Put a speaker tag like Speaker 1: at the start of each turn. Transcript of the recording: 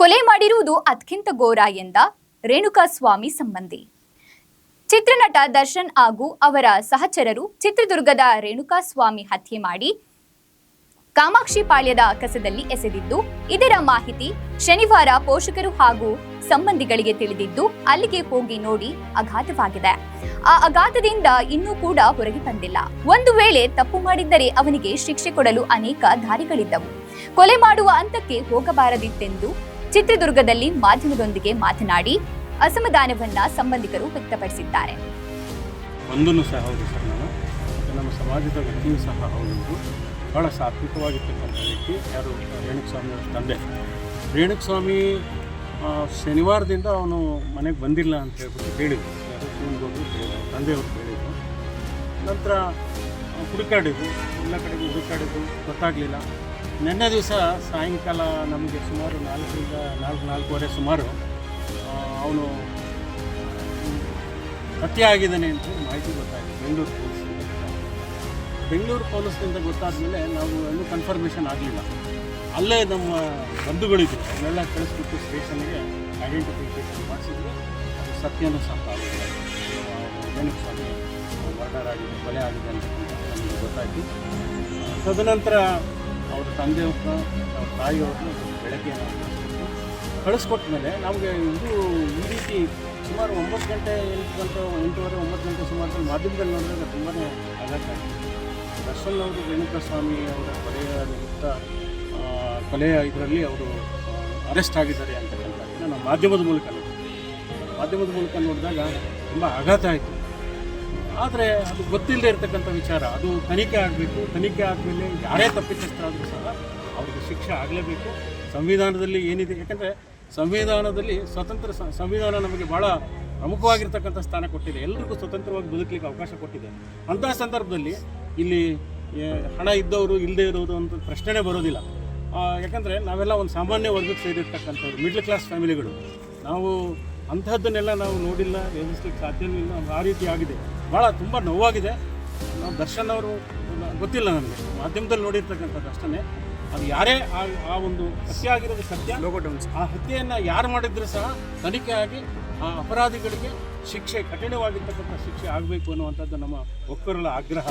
Speaker 1: ಕೊಲೆ ಮಾಡಿರುವುದು ಅತ್ಯಂತ ಘೋರ ಎಂದ ರೇಣುಕಾಸ್ವಾಮಿ ಸಂಬಂಧಿ. ಚಿತ್ರನಟ ದರ್ಶನ್ ಹಾಗೂ ಅವರ ಸಹಚರರು ಚಿತ್ರದುರ್ಗದ ರೇಣುಕಾಸ್ವಾಮಿ ಹತ್ಯೆ ಮಾಡಿ ಕಾಮಾಕ್ಷಿ ಪಾಳ್ಯದ ಕಸದಲ್ಲಿ ಎಸೆದಿದ್ದು, ಇದರ ಮಾಹಿತಿ ಶನಿವಾರ ಪೋಷಕರು ಹಾಗೂ ಸಂಬಂಧಿಗಳಿಗೆ ತಿಳಿದಿದ್ದು, ಅಲ್ಲಿಗೆ ಹೋಗಿ ನೋಡಿ ಅಘಾತವಾಗಿದೆ. ಆ ಅಘಾತದಿಂದ ಇನ್ನೂ ಕೂಡ ಹೊರಗೆ ಬಂದಿಲ್ಲ. ಒಂದು ವೇಳೆ ತಪ್ಪು ಮಾಡಿದ್ದರೆ ಅವನಿಗೆ ಶಿಕ್ಷೆ ಕೊಡಲು ಅನೇಕ ದಾರಿಗಳಿದ್ದವು. ಕೊಲೆ ಮಾಡುವ ಹಂತಕ್ಕೆ ಹೋಗಬಾರದಿತ್ತೆಂದು ಚಿತ್ರದುರ್ಗದಲ್ಲಿ ಮಾಧ್ಯಮದೊಂದಿಗೆ ಮಾತನಾಡಿ ಅಸಮಾಧಾನವನ್ನ ಸಂಬಂಧಿಕರು ವ್ಯಕ್ತಪಡಿಸಿದ್ದಾರೆ.
Speaker 2: ಒಂದೂ ಸಹ ಹೌದು ಸರ್ ನಾನು. ನಮ್ಮ ಸಮಾಜದ ವ್ಯಕ್ತಿಯೂ ಸಹ ಹೌದು. ಬಹಳ ಸಾತ್ವಿಕವಾಗಿರ್ತಕ್ಕಂಥ ವ್ಯಕ್ತಿ ಯಾರು? ರೇಣುಕಸ್ವಾಮಿ ಅವರ ತಂದೆ. ರೇಣುಕಸ್ವಾಮಿ ಶನಿವಾರದಿಂದ ಅವನು ಮನೆಗೆ ಬಂದಿಲ್ಲ ಅಂತ ಹೇಳ್ಬಿಟ್ಟು ಹೇಳಿದ್ರು. ಯಾರು ತಂದೆಯವರು ನಂತರ ಹುಡುಕಾಡಿದ್ರು ಎಲ್ಲ ಕಡೆಗೂ ಹುಡುಕಾಡಿದ್ರು ಗೊತ್ತಾಗಲಿಲ್ಲ. ನಿನ್ನೆ ದಿವಸ ಸಾಯಂಕಾಲ ನಮಗೆ ಸುಮಾರು ನಾಲ್ಕರಿಂದ ನಾಲ್ಕು, ನಾಲ್ಕೂವರೆ ಸುಮಾರು ಅವನು ಹತ್ಯೆ ಆಗಿದ್ದಾನೆ ಅಂತ ಮಾಹಿತಿ ಗೊತ್ತಾಯಿತು ಬೆಂಗಳೂರು ಪೊಲೀಸ್ ಬೆಂಗಳೂರು ಪೊಲೀಸ್ನಿಂದ ಗೊತ್ತಾದಮೇಲೆ ನಾವು ಇನ್ನೂ ಕನ್ಫರ್ಮೇಷನ್ ಆಗಲಿಲ್ಲ. ಅಲ್ಲೇ ನಮ್ಮ ಬಂಧುಗಳಿದ್ರು. ಅವನ್ನೆಲ್ಲ ಕಳಿಸ್ಬಿಟ್ಟು ಸ್ಟೇಷನ್ಗೆ ಐಡೆಂಟಿಫಿಕೇಷನ್ ಮಾಡಿಸಿದ್ರು. ಅದು ಸತ್ಯನೂ ಸಹ ಆಗಿದೆ ಸ್ವಾಮಿ ಮರ್ಡರ್ ಆಗಿದೆ ಕೊಲೆ ಆಗಿದೆ ಅಂತ ನಮಗೆ ಗೊತ್ತಾಯಿತು. ತದನಂತರ ತಂದೆಯವ್ರನ್ನ ತಾಯಿ ತಾಯಿಯವ್ರನ್ನ ಬೆಳಗ್ಗೆ ಕಳಿಸ್ಕೊಟ್ಟ ಮೇಲೆ ನಮಗೆ ಇದು ಈ ರೀತಿ ಸುಮಾರು ಒಂಬತ್ತು ಗಂಟೆ ಎಂಟು ಗಂಟೆ ಎಂಟೂವರೆ ಒಂಬತ್ತು ಗಂಟೆ ಸುಮಾರು ಮಾಧ್ಯಮದಲ್ಲಿ ನೋಡಿದಾಗ ತುಂಬಾ ಆಘಾತ ಆಗಿದೆ. ದರ್ಶನ್ ಅವರು ರೇಣುಕಾ ಸ್ವಾಮಿ ಅವರ ಕೊಲೆಯ ನಿಮಿತ್ತ ಆ, ಕೊಲೆಯ ಇದರಲ್ಲಿ ಅವರು ಅರೆಸ್ಟ್ ಆಗಿದ್ದಾರೆ ಅಂತಕ್ಕಂಥ ನಾನು ಮಾಧ್ಯಮದ ಮೂಲಕ ನೋಡಿದ್ವಿ. ಮಾಧ್ಯಮದ ಮೂಲಕ ನೋಡಿದಾಗ ತುಂಬ ಆಘಾತ ಆಯಿತು. ಆದರೆ ಅದು ಗೊತ್ತಿಲ್ಲದೆ ಇರತಕ್ಕಂಥ ವಿಚಾರ. ಅದು ತನಿಖೆ ಆಗಬೇಕು. ತನಿಖೆ ಆದಮೇಲೆ ಯಾರೇ ತಪ್ಪಿತಸ್ಥರಾದರೂ ಸಹ ಅವ್ರಿಗೆ ಶಿಕ್ಷೆ ಆಗಲೇಬೇಕು. ಸಂವಿಧಾನದಲ್ಲಿ ಏನಿದೆ? ಯಾಕಂದರೆ ಸಂವಿಧಾನದಲ್ಲಿ ಸ್ವತಂತ್ರ ಸಂವಿಧಾನ ನಮಗೆ ಭಾಳ ಪ್ರಮುಖವಾಗಿರ್ತಕ್ಕಂಥ ಸ್ಥಾನ ಕೊಟ್ಟಿದೆ. ಎಲ್ರಿಗೂ ಸ್ವತಂತ್ರವಾಗಿ ಬದುಕಲಿಕ್ಕೆ ಅವಕಾಶ ಕೊಟ್ಟಿದೆ. ಅಂತಹ ಸಂದರ್ಭದಲ್ಲಿ ಇಲ್ಲಿ ಹಣ ಇದ್ದವರು ಇಲ್ಲದೆ ಇರೋದು ಅಂತ ಪ್ರಶ್ನೆನೇ ಬರೋದಿಲ್ಲ. ಯಾಕಂದರೆ ನಾವೆಲ್ಲ ಒಂದು ಸಾಮಾನ್ಯ ವರ್ಗಕ್ಕೆ ಸೇರಿರ್ತಕ್ಕಂಥವ್ರು ಮಿಡ್ಲ್ ಕ್ಲಾಸ್ ಫ್ಯಾಮಿಲಿಗಳು ನಾವು ಅಂತಹದ್ದನ್ನೆಲ್ಲ ನಾವು ನೋಡಿಲ್ಲ ಎದುರಿಸ್ಲಿಕ್ಕೆ ಸಾಧ್ಯವೂ ಇಲ್ಲ. ಆ ರೀತಿ ಆಗಿದೆ. ಭಾಳ ತುಂಬ ನೋವಾಗಿದೆ. ನಾವು ದರ್ಶನ್ ಅವರು ಗೊತ್ತಿಲ್ಲ ನನಗೆ. ಮಾಧ್ಯಮದಲ್ಲಿ ನೋಡಿರ್ತಕ್ಕಂಥದ್ದು ಅಷ್ಟೇ ಅದು ಯಾರೇ ಆ ಆ ಒಂದು ಹತ್ಯೆ ಆಗಿರೋದು ಸತ್ಯ. ಆ ಹತ್ಯೆಯನ್ನು ಯಾರು ಮಾಡಿದ್ರು ಸಹ ತನಿಖೆ ಆಗಿ ಆ ಅಪರಾಧಿಗಳಿಗೆ ಶಿಕ್ಷೆ ಕಠಿಣವಾಗಿರ್ತಕ್ಕಂಥ ಶಿಕ್ಷೆ ಆಗಬೇಕು ಅನ್ನುವಂಥದ್ದು ನಮ್ಮ ಒಕ್ಕರಲ ಆಗ್ರಹ.